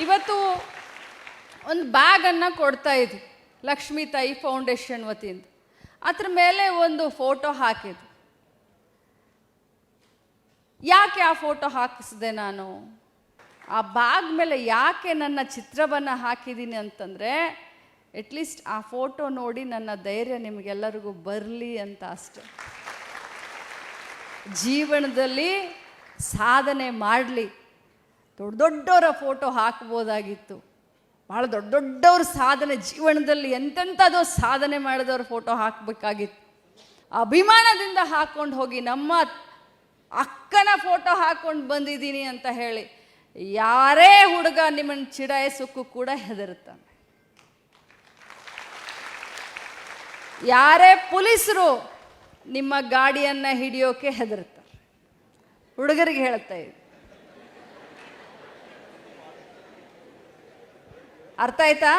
ಇವತ್ತು ಒಂದು ಬ್ಯಾಗನ್ನು ಕೊಡ್ತಾ ಇದ್ವಿ. ಲಕ್ಷ್ಮೀ ತಾಯಿ ಫೌಂಡೇಶನ್ ವತಿಯಿಂದ. ಅದ್ರ ಮೇಲೆ ಒಂದು ಫೋಟೋ ಹಾಕಿದ್ದು ಯಾಕೆ ಆ ಫೋಟೋ ಹಾಕಿಸಿದೆ ನಾನು? ಆ ಬ್ಯಾಗ್ ಮೇಲೆ ಯಾಕೆ ನನ್ನ ಚಿತ್ರವನ್ನು ಹಾಕಿದ್ದೀನಿ ಅಂತಂದರೆ ಅಟ್ಲೀಸ್ಟ್ ಆ ಫೋಟೋ ನೋಡಿ ನನ್ನ ಧೈರ್ಯ ನಿಮಗೆಲ್ಲರಿಗೂ ಬರಲಿ ಅಂತ ಅಷ್ಟೆ. ಜೀವನದಲ್ಲಿ ಸಾಧನೆ ಮಾಡಲಿ. ದೊಡ್ಡ ದೊಡ್ಡವರ ಫೋಟೋ ಹಾಕ್ಬೋದಾಗಿತ್ತು. ಭಾಳ ದೊಡ್ಡ ದೊಡ್ಡವ್ರ ಸಾಧನೆ ಜೀವನದಲ್ಲಿ ಎಂತೆಂಥದೋ ಸಾಧನೆ ಮಾಡಿದವ್ರ ಫೋಟೋ ಹಾಕಬೇಕಾಗಿತ್ತು. ಅಭಿಮಾನದಿಂದ ಹಾಕ್ಕೊಂಡು ಹೋಗಿ ನಮ್ಮ ಅಕ್ಕನ ಫೋಟೋ ಹಾಕ್ಕೊಂಡು ಬಂದಿದ್ದೀನಿ ಅಂತ ಹೇಳಿ ಯಾರೇ ಹುಡುಗ ನಿಮ್ಮನ್ನು ಚಿಡಾಯಿಸೋಕ್ಕೂ ಕೂಡ ಹೆದರುತ್ತಾನೆ. ಯಾರೇ ಪೊಲೀಸರು ನಿಮ್ಮ ಗಾಡಿಯನ್ನು ಹಿಡಿಯೋಕೆ ಹೆದರುತ್ತಾರೆ. ಹುಡುಗರಿಗೆ ಹೇಳ್ತಾ ಇದ್ದೀನಿ. ಅರ್ಥ ಆಯ್ತಾ?